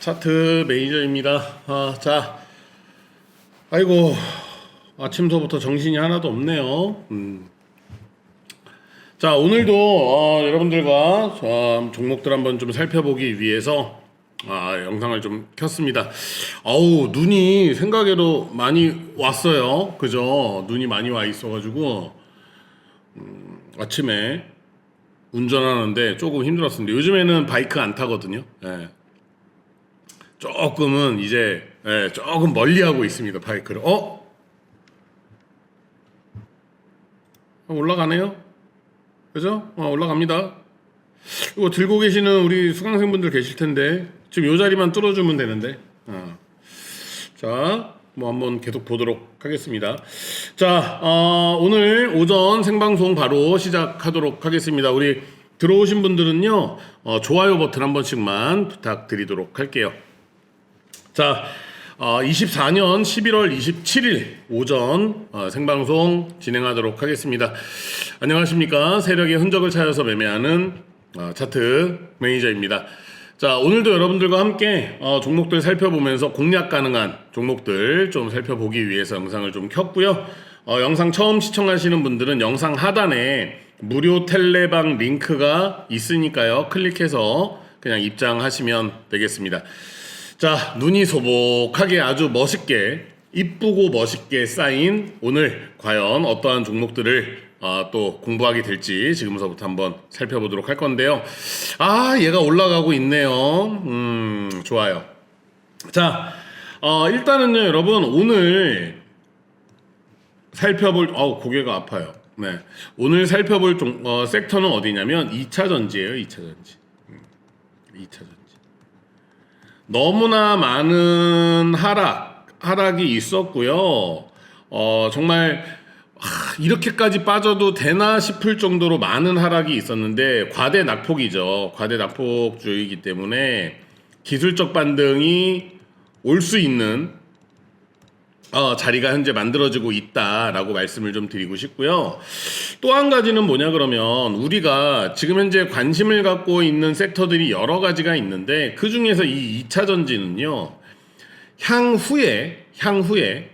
차트 매니저입니다. 아, 자, 아이고 아침서부터 정신이 하나도 없네요. 음. 자, 오늘도 어, 여러분들과 어, 종목들 한번 좀 살펴보기 위해서 아, 영상을 좀 켰습니다. 아우 눈이 생각외로 많이 왔어요. 그죠? 눈이 많이 와 있어가지고 음, 아침에 운전하는데 조금 힘들었습니다. 요즘에는 바이크 안 타거든요. 예. 조금은 이제 예, 조금 멀리 하고 있습니다. 바이크를. 어? 어, 올라가네요. 그죠? 어, 올라갑니다. 이거 들고 계시는 우리 수강생분들 계실 텐데 지금 요 자리만 뚫어주면 되는데. 어. 자, 뭐 한번 계속 보도록 하겠습니다. 자, 어, 오늘 오전 생방송 바로 시작하도록 하겠습니다. 우리 들어오신 분들은요, 어, 좋아요 버튼 한 번씩만 부탁드리도록 할게요. 자, 어, 24년 11월 27일 오전 어, 생방송 진행하도록 하겠습니다. 안녕하십니까. 세력의 흔적을 찾아서 매매하는 어, 차트 매니저입니다. 자, 오늘도 여러분들과 함께 어, 종목들 살펴보면서 공략 가능한 종목들 좀 살펴보기 위해서 영상을 좀 켰고요. 어, 영상 처음 시청하시는 분들은 영상 하단에 무료 텔레방 링크가 있으니까요. 클릭해서 그냥 입장하시면 되겠습니다. 자, 눈이 소복하게 아주 멋있게 이쁘고 멋있게 쌓인 오늘 과연 어떠한 종목들을 어, 또 공부하게 될지 지금서부터 한번 살펴보도록 할 건데요. 아, 얘가 올라가고 있네요. 음, 좋아요. 자, 어, 일단은요, 여러분, 오늘 살펴볼, 어우, 고개가 아파요. 네. 오늘 살펴볼 종, 어, 섹터는 어디냐면 2차 전지예요, 2차 전지. 음, 2차 전지. 너무나 많은 하락, 하락이 있었고요. 어, 정말 하, 이렇게까지 빠져도 되나 싶을 정도로 많은 하락이 있었는데 과대 낙폭이죠. 과대 낙폭주의이기 때문에 기술적 반등이 올 수 있는 어, 자리가 현재 만들어지고 있다라고 말씀을 좀 드리고 싶고요. 또 한 가지는 뭐냐 그러면 우리가 지금 현재 관심을 갖고 있는 섹터들이 여러 가지가 있는데 그 중에서 이 2차 전지는요. 향후에 향후에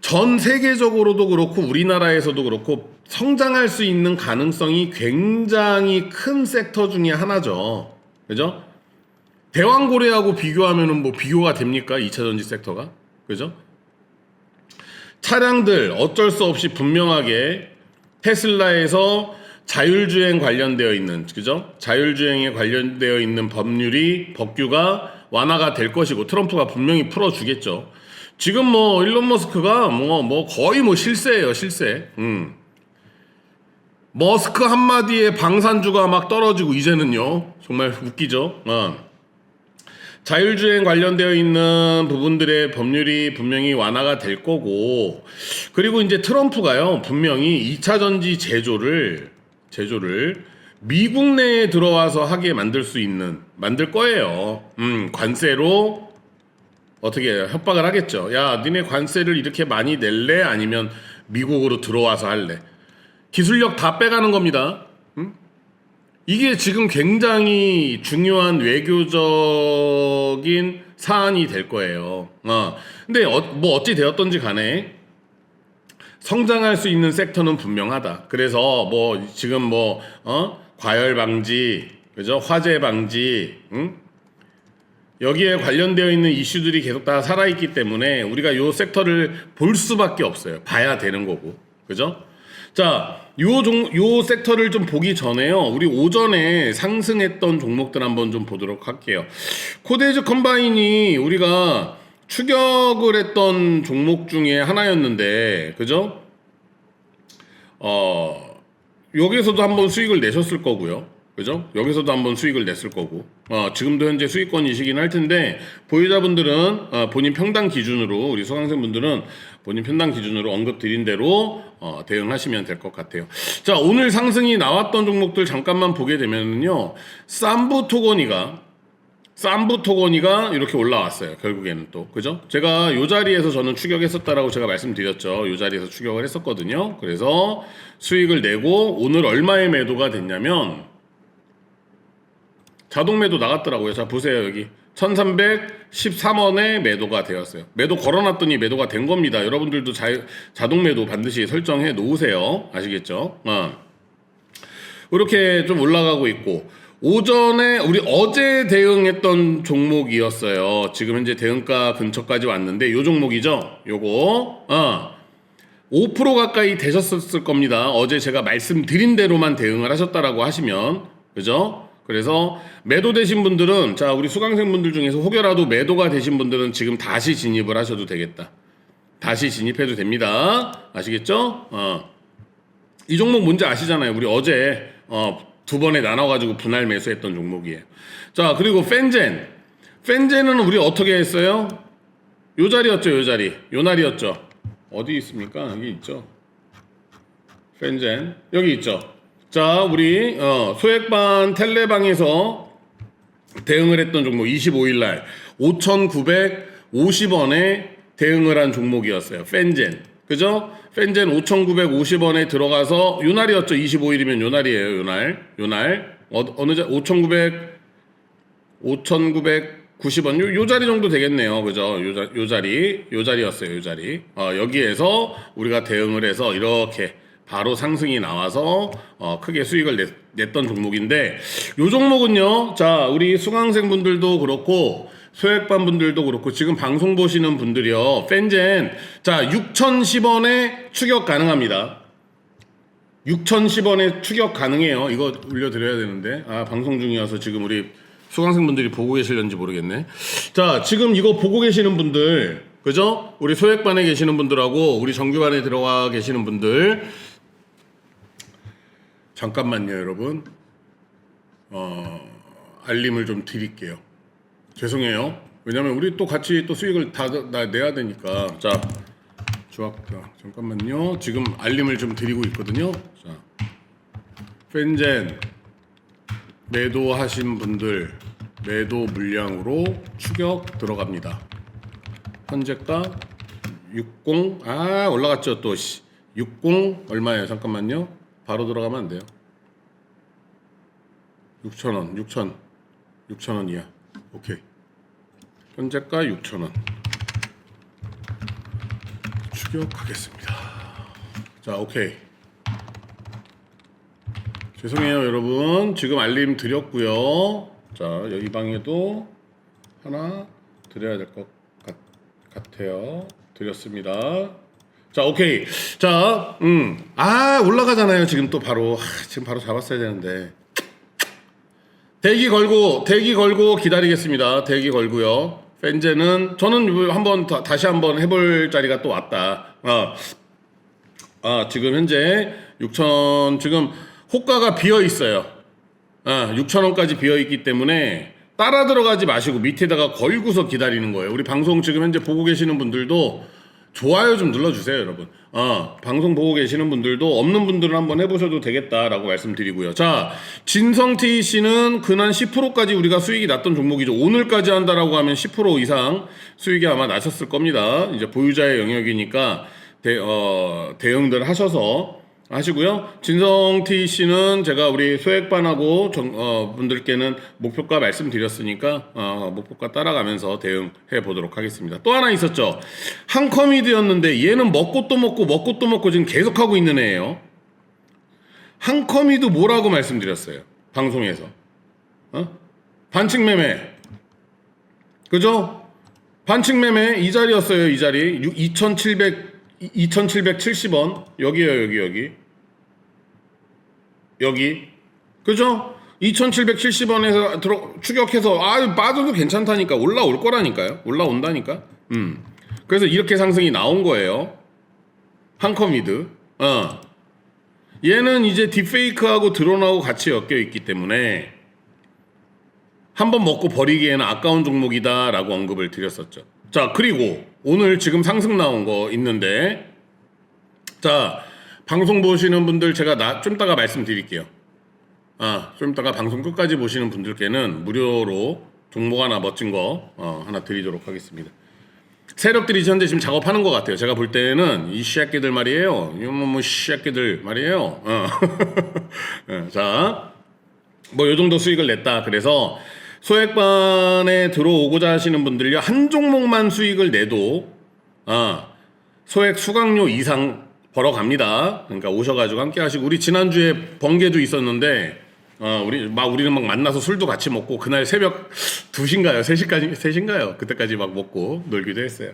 전 세계적으로도 그렇고 우리나라에서도 그렇고 성장할 수 있는 가능성이 굉장히 큰 섹터 중에 하나죠. 그죠? 대왕고래하고 비교하면은 뭐 비교가 됩니까? 2차 전지 섹터가? 그죠? 차량들 어쩔 수 없이 분명하게 테슬라에서 자율주행 관련되어 있는 그죠? 자율주행에 관련되어 있는 법률이 법규가 완화가 될 것이고 트럼프가 분명히 풀어주겠죠. 지금 뭐 일론 머스크가 뭐뭐 거의 뭐 실세예요 실세. 음. 머스크 한마디에 방산주가 막 떨어지고 이제는요 정말 웃기죠. 어. 자율주행 관련되어 있는 부분들의 법률이 분명히 완화가 될 거고 그리고 이제 트럼프가요 분명히 2차 전지 제조를 제조를 미국 내에 들어와서 하게 만들 수 있는 만들 거예요. 음, 관세로 어떻게? 협박을 하겠죠. 야, 니네 관세를 이렇게 많이 낼래? 아니면 미국으로 들어와서 할래? 기술력 다 빼가는 겁니다. 음? 이게 지금 굉장히 중요한 외교적인 사안이 될 거예요. 어. 근데 어, 뭐 어찌 되었던지 간에 성장할 수 있는 섹터는 분명하다. 그래서 뭐 지금 뭐 어? 과열 방지, 그죠? 화재 방지, 응? 여기에 관련되어 있는 이슈들이 계속 다 살아있기 때문에 우리가 요 섹터를 볼 수밖에 없어요. 봐야 되는 거고. 그죠? 자, 요 종, 요 섹터를 좀 보기 전에요. 우리 오전에 상승했던 종목들 한번 좀 보도록 할게요. 코데즈 컴바인이 우리가 추격을 했던 종목 중에 하나였는데, 그죠? 어, 여기서도 한번 수익을 내셨을 거고요. 그죠? 여기서도 한번 수익을 냈을 거고, 어, 지금도 현재 수익권이시긴 할 텐데, 보유자분들은, 어, 본인 평당 기준으로, 우리 수강생분들은 본인 평당 기준으로 언급 드린 대로, 어, 대응하시면 될 것 같아요. 자, 오늘 상승이 나왔던 종목들 잠깐만 보게 되면은요, 쌈부 토거니가, 쌈부 토거니가 이렇게 올라왔어요. 결국에는 또. 그죠? 제가 요 자리에서 저는 추격했었다라고 제가 말씀드렸죠. 요 자리에서 추격을 했었거든요. 그래서 수익을 내고 오늘 얼마의 매도가 됐냐면 자동 매도 나갔더라고요. 자 보세요 여기 1313원에 매도가 되었어요. 매도 걸어놨더니 매도가 된 겁니다. 여러분들도 자, 자동 매도 반드시 설정해 놓으세요. 아시겠죠? 어. 이렇게 좀 올라가고 있고 오전에 우리 어제 대응했던 종목이었어요. 지금 현재 대응가 근처까지 왔는데 요 종목이죠. 요거 어. 5% 가까이 되셨을 겁니다. 어제 제가 말씀드린 대로만 대응을 하셨다라고 하시면 그죠? 그래서 매도 되신 분들은 자 우리 수강생분들 중에서 혹여라도 매도가 되신 분들은 지금 다시 진입을 하셔도 되겠다. 다시 진입해도 됩니다. 아시겠죠? 어. 이 종목 뭔지 아시잖아요. 우리 어제 어, 두 번에 나눠가지고 분할 매수했던 종목이에요. 자 그리고 펜젠, 펜젠은 우리 어떻게 했어요? 요 자리였죠, 요 자리, 요 날이었죠. 어디 있습니까? 여기 있죠. 펜젠 여기 있죠. 자 우리 어, 소액반 텔레방에서 대응을 했던 종목 25일 날 5,950원에 대응을 한 종목이었어요. 펜젠. 그죠? 펜젠 5,950원에 들어가서 요 날이었죠. 25일이면 요 날이에요. 요 날. 요 날. 어, 어느 자 5,900 5,990원 요, 요 자리 정도 되겠네요. 그죠? 요, 자, 요 자리. 요 자리였어요. 요 자리. 어, 여기에서 우리가 대응을 해서 이렇게 바로 상승이 나와서 어, 크게 수익을 냈, 냈던 종목인데 요 종목은요. 자, 우리 수강생분들도 그렇고 소액반 분들도 그렇고 지금 방송 보시는 분들이요. 펜젠 자, 6,010원에 추격 가능합니다. 6,010원에 추격 가능해요. 이거 올려드려야 되는데. 아, 방송 중이어서 지금 우리 수강생분들이 보고 계실런지 모르겠네. 자, 지금 이거 보고 계시는 분들, 그죠? 우리 소액반에 계시는 분들하고 우리 정규반에 들어가 계시는 분들. 잠깐만요, 여러분. 어, 알림을 좀 드릴게요. 죄송해요. 왜냐면 우리 또 같이 또 수익을 다, 다 내야 되니까. 자, 좋았다. 잠깐만요. 지금 알림을 좀 드리고 있거든요. 자, 펜젠 매도하신 분들 매도 물량으로 추격 들어갑니다. 현재가 60, 아, 올라갔죠, 또, 씨. 60, 얼마예요? 잠깐만요. 바로 들어가면 안 돼요. 6,000원, 6,000, 6,000원 이야. 오케이. 현재가 6,000원. 추격하겠습니다. 자, 오케이. 죄송해요, 여러분. 지금 알림 드렸고요. 자, 여기 방에도 하나 드려야 될 것 같아요. 드렸습니다. 자, 오케이. 자, 음. 아, 올라가잖아요. 지금 또 바로. 하, 지금 바로 잡았어야 되는데. 대기 걸고, 대기 걸고 기다리겠습니다. 대기 걸고요. 펜제는, 저는 한번, 다- 다시 한번 해볼 자리가 또 왔다. 아, 아, 지금 현재 6천, 지금 호가가 비어 있어요. 아, 6천 원까지 비어 있기 때문에 따라 들어가지 마시고 밑에다가 걸고서 기다리는 거예요. 우리 방송 지금 현재 보고 계시는 분들도 좋아요 좀 눌러주세요, 여러분. 어, 방송 보고 계시는 분들도 없는 분들은 한번 해보셔도 되겠다라고 말씀드리고요. 자, 진성T 씨는 근한 10%까지 우리가 수익이 났던 종목이죠. 오늘까지 한다라고 하면 10% 이상 수익이 아마 나셨을 겁니다. 이제 보유자의 영역이니까 대, 어, 대응들 하셔서 하시고요. 진성T 씨는 제가 우리 소액반하고 정, 어, 분들께는 목표가 말씀드렸으니까 어, 목표가 따라가면서 대응해 보도록 하겠습니다. 또 하나 있었죠. 한커미드였는데 얘는 먹고 또 먹고 먹고 또 먹고 지금 계속하고 있는 애예요. 한커미드 뭐라고 말씀드렸어요. 방송에서. 어? 반칙 매매. 그죠? 반칙 매매 이 자리였어요. 이 자리. 2,700 2,770원. 여기에요 여기 여기. 여기. 그죠? 2,770원에서 들어 추격해서 아 빠져도 괜찮다니까. 올라올 거라니까요. 올라온다니까. 음. 그래서 이렇게 상승이 나온 거예요. 한커미드. 어. 얘는 이제 딥페이크하고 드론하고 같이 엮여 있기 때문에 한 번 먹고 버리기에는 아까운 종목이다라고 언급을 드렸었죠. 자, 그리고 오늘 지금 상승 나온 거 있는데, 자, 방송 보시는 분들 제가 나, 좀 이따가 말씀드릴게요. 아, 좀 이따가 방송 끝까지 보시는 분들께는 무료로 종목 하나 멋진 거 어, 하나 드리도록 하겠습니다. 세력들이 현재 지금 작업하는 것 같아요. 제가 볼 때는 이 씨앗개들 말이에요. 이뭐 뭐 씨앗개들 말이에요. 어. 어, 자, 뭐 요 정도 수익을 냈다. 그래서 소액반에 들어오고자 하시는 분들요 한 종목만 수익을 내도 아 소액 수강료 이상 벌어 갑니다. 그러니까 오셔가지고 함께 하시고 우리 지난 주에 번개도 있었는데 어 우리 막 우리는 막 만나서 술도 같이 먹고 그날 새벽 2시인가요? 3시까지 3시인가요? 그때까지 막 먹고 놀기도 했어요.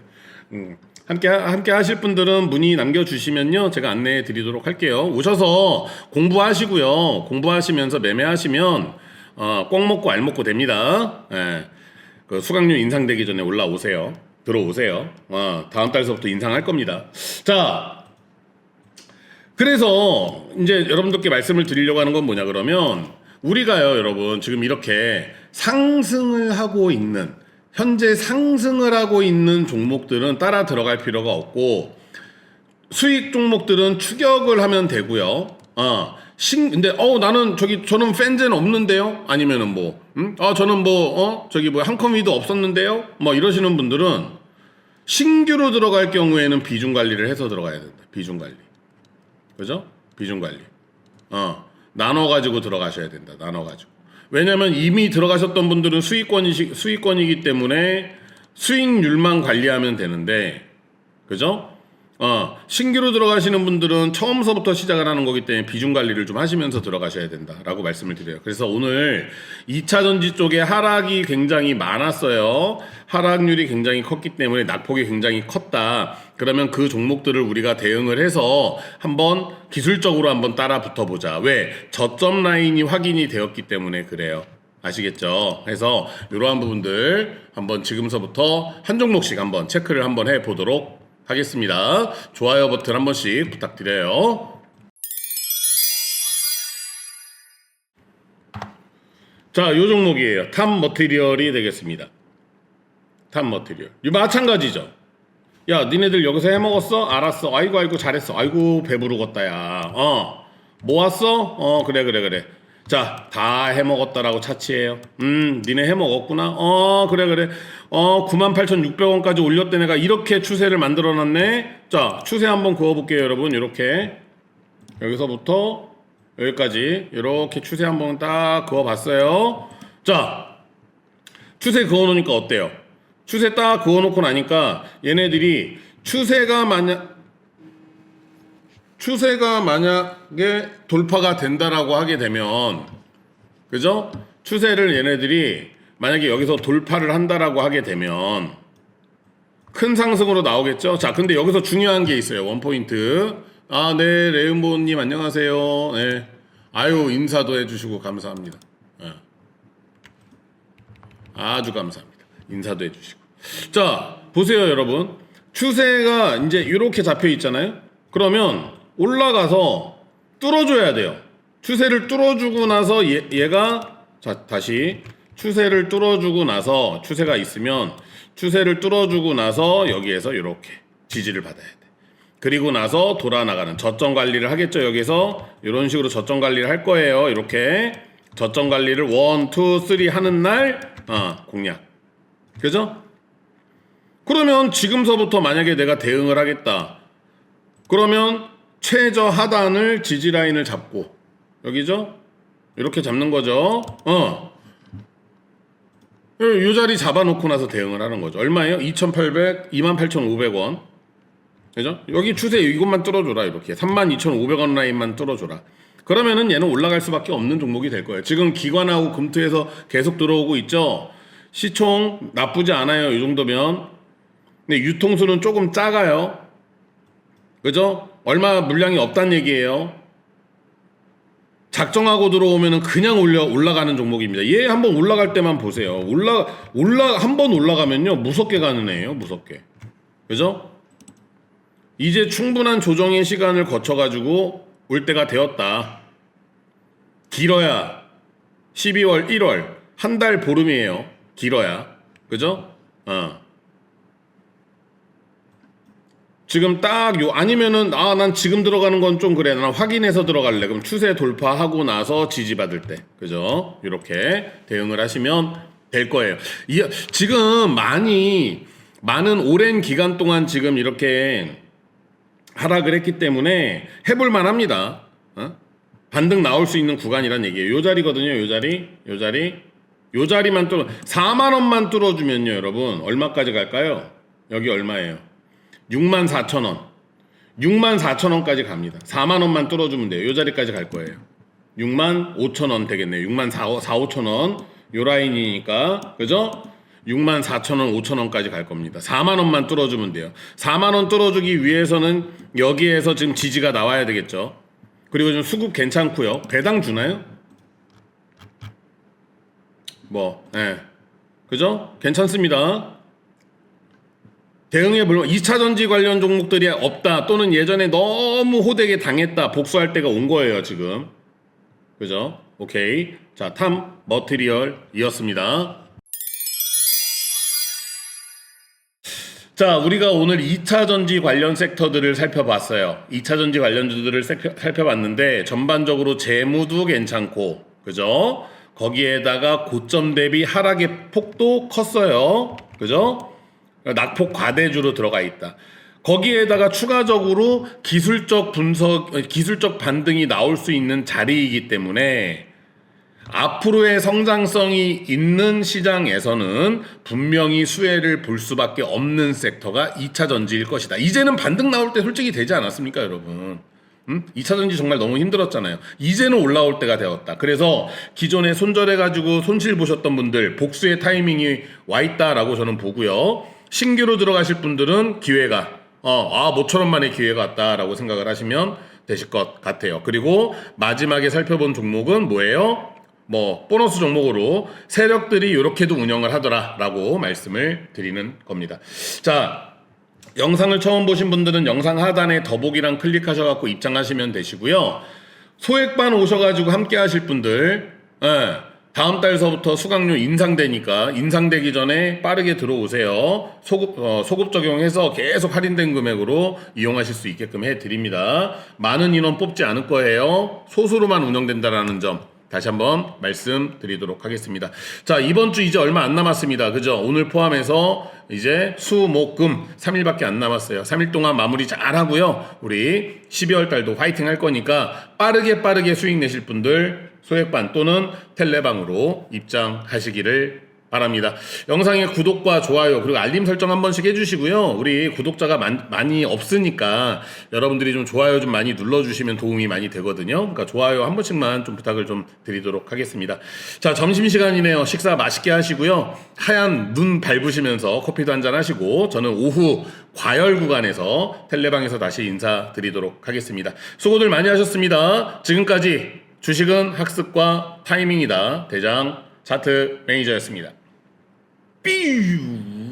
음. 함께 함께 하실 분들은 문의 남겨 주시면요. 제가 안내해 드리도록 할게요. 오셔서 공부하시고요. 공부하시면서 매매하시면 어, 꼭 먹고 알 먹고 됩니다. 예. 그 수강료 인상되기 전에 올라오세요. 들어오세요. 어, 다음 달서부터 인상할 겁니다. 자, 그래서 이제 여러분들께 말씀을 드리려고 하는 건 뭐냐 그러면 우리가요, 여러분 지금 이렇게 상승을 하고 있는 현재 상승을 하고 있는 종목들은 따라 들어갈 필요가 없고 수익 종목들은 추격을 하면 되고요. 어, 신, 근데, 어, 나는 저기, 저는 팬제는 없는데요? 아니면은 뭐, 음? 아, 저는 뭐, 어, 저기 뭐, 한컴위도 없었는데요? 뭐, 이러시는 분들은 신규로 들어갈 경우에는 비중 관리를 해서 들어가야 된다. 비중 관리. 그죠? 비중 관리. 어, 나눠가지고 들어가셔야 된다. 나눠가지고. 왜냐면 이미 들어가셨던 분들은 수익권이, 수익권이기 때문에 수익률만 관리하면 되는데, 그죠? 어, 신규로 들어가시는 분들은 처음서부터 시작을 하는 거기 때문에 비중 관리를 좀 하시면서 들어가셔야 된다라고 말씀을 드려요. 그래서 오늘 2차 전지 쪽에 하락이 굉장히 많았어요. 하락률이 굉장히 컸기 때문에 낙폭이 굉장히 컸다. 그러면 그 종목들을 우리가 대응을 해서 한번 기술적으로 한번 따라 붙어 보자. 왜? 저점 라인이 확인이 되었기 때문에 그래요. 아시겠죠? 그래서 이러한 부분들 한번 지금서부터 한 종목씩 한번 체크를 한번 해 보도록 하겠습니다. 좋아요 버튼 한 번씩 부탁드려요. 자, 요 종목이에요. 탑 머티리얼이 되겠습니다. 탑 머티리얼. 이 마찬가지죠. 야, 니네들 여기서 해 먹었어? 알았어. 아이고 아이고 잘했어. 아이고 배부르겠다 야. 어. 모았어? 어, 그래 그래 그래. 자, 다 해 먹었다라고 차치해요. 음, 니네 해 먹었구나. 어, 그래 그래. 어, 98,600원까지 올렸대 내가 이렇게 추세를 만들어 놨네. 자, 추세 한번 그어 볼게요, 여러분. 이렇게. 여기서부터 여기까지 이렇게 추세 한번 딱 그어 봤어요. 자, 추세 그어 놓으니까 어때요? 추세 딱 그어 놓고 나니까 얘네들이 추세가 만약 추세가 만약에 돌파가 된다라고 하게 되면 그죠? 추세를 얘네들이 만약에 여기서 돌파를 한다라고 하게 되면 큰 상승으로 나오겠죠? 자, 근데 여기서 중요한 게 있어요. 원 포인트. 아, 네, 레인보우님 안녕하세요. 네. 아유, 인사도 해주시고 감사합니다. 예. 아주 감사합니다. 인사도 해주시고. 자, 보세요, 여러분. 추세가 이제 이렇게 잡혀 있잖아요. 그러면 올라가서 뚫어줘야 돼요. 추세를 뚫어주고 나서 얘, 얘가 자 다시 추세를 뚫어주고 나서 추세가 있으면 추세를 뚫어주고 나서 여기에서 이렇게 지지를 받아야 돼. 그리고 나서 돌아 나가는 저점 관리를 하겠죠. 여기서 이런 식으로 저점 관리를 할 거예요. 이렇게 저점 관리를 원, 투, 쓰리 하는 날 어, 공략. 그죠? 그러면 지금서부터 만약에 내가 대응을 하겠다. 그러면 최저 하단을 지지 라인을 잡고 여기죠? 이렇게 잡는 거죠. 어. 요 자리 잡아놓고 나서 대응을 하는 거죠. 얼마예요? 2,800, 28,500원. 그죠? 여기 추세 이것만 뚫어줘라 이렇게 32,500원 라인만 뚫어줘라. 그러면은 얘는 올라갈 수밖에 없는 종목이 될 거예요. 지금 기관하고 금투에서 계속 들어오고 있죠. 시총 나쁘지 않아요. 이 정도면. 근데 유통수는 조금 작아요. 그죠? 얼마 물량이 없다는 얘기예요. 작정하고 들어오면은 그냥 올려 올라가는 종목입니다. 얘 한번 올라갈 때만 보세요. 올라 올라 한 번 올라가면요 무섭게 가는 애예요. 무섭게. 그죠? 이제 충분한 조정의 시간을 거쳐 가지고 올 때가 되었다. 길어야 12월 1월 한 달 보름이에요. 길어야. 그죠? 어. 지금 딱 요 아니면은 아 난 지금 들어가는 건 좀 그래 난 확인해서 들어갈래 그럼 추세 돌파하고 나서 지지받을 때 그죠 이렇게 대응을 하시면 될 거예요 이, 지금 많이 많은 오랜 기간 동안 지금 이렇게 하락을 했기 때문에 해볼 만합니다 어? 반등 나올 수 있는 구간이란 얘기예요. 요 자리거든요. 요 자리, 요 자리, 요 자리만 뚫어 4만 원만 뚫어주면요, 여러분 얼마까지 갈까요? 여기 얼마예요? 6만 4천 원. 6만 4천 원까지 갑니다. 4만 원만 뚫어주면 돼요. 요 자리까지 갈 거예요. 6만 5천 원 되겠네요. 6만 4, 4 5천 원. 요 라인이니까 그죠? 6만 4천 원, 5천 원까지 갈 겁니다. 4만 원만 뚫어주면 돼요. 4만 원 뚫어주기 위해서는 여기에서 지금 지지가 나와야 되겠죠. 그리고 좀 수급 괜찮고요. 배당 주나요? 뭐, 예. 그죠? 괜찮습니다. 대응에 불만 2차 전지 관련 종목들이 없다 또는 예전에 너무 호되게 당했다 복수할 때가 온 거예요 지금. 그죠? 오케이. 자탐 머티리얼이었습니다. 자 우리가 오늘 2차 전지 관련 섹터들을 살펴봤어요. 2차 전지 관련주들을 살펴- 살펴봤는데 전반적으로 재무도 괜찮고 그죠? 거기에다가 고점 대비 하락의 폭도 컸어요. 그죠 낙폭 과대주로 들어가 있다. 거기에다가 추가적으로 기술적 분석, 기술적 반등이 나올 수 있는 자리이기 때문에 앞으로의 성장성이 있는 시장에서는 분명히 수혜를 볼 수밖에 없는 섹터가 2차 전지일 것이다. 이제는 반등 나올 때 솔직히 되지 않았습니까, 여러분? 음? 2차 전지 정말 너무 힘들었잖아요. 이제는 올라올 때가 되었다. 그래서 기존에 손절해가지고 손실 보셨던 분들 복수의 타이밍이 와 있다라고 저는 보고요. 신규로 들어가실 분들은 기회가 어, 아, 모처럼 만에 기회가 왔다라고 생각을 하시면 되실 것 같아요. 그리고 마지막에 살펴본 종목은 뭐예요? 뭐 보너스 종목으로 세력들이 이렇게도 운영을 하더라라고 말씀을 드리는 겁니다. 자, 영상을 처음 보신 분들은 영상 하단에 더보기랑 클릭하셔갖고 입장하시면 되시고요. 소액반 오셔가지고 함께 하실 분들, 예, 다음 달서부터 수강료 인상되니까 인상되기 전에 빠르게 들어오세요. 소급, 어, 소급 적용해서 계속 할인된 금액으로 이용하실 수 있게끔 해드립니다. 많은 인원 뽑지 않을 거예요. 소수로만 운영된다라는 점. 다시 한번 말씀드리도록 하겠습니다. 자, 이번 주 이제 얼마 안 남았습니다. 그죠? 오늘 포함해서 이제 수, 목, 금 3일밖에 안 남았어요. 3일 동안 마무리 잘 하고요. 우리 12월 달도 화이팅 할 거니까 빠르게 빠르게 수익 내실 분들 소액반 또는 텔레방으로 입장하시기를 바랍니다. 영상에 구독과 좋아요 그리고 알림 설정 한 번씩 해주시고요. 우리 구독자가 많, 많이 없으니까 여러분들이 좀 좋아요 좀 많이 눌러주시면 도움이 많이 되거든요. 그러니까 좋아요 한 번씩만 좀 부탁을 좀 드리도록 하겠습니다. 자 점심 시간이네요. 식사 맛있게 하시고요. 하얀 눈 밟으시면서 커피도 한 잔 하시고 저는 오후 과열 구간에서 텔레방에서 다시 인사드리도록 하겠습니다. 수고들 많이 하셨습니다. 지금까지 주식은 학습과 타이밍이다. 대장 차트 매니저였습니다. 삐우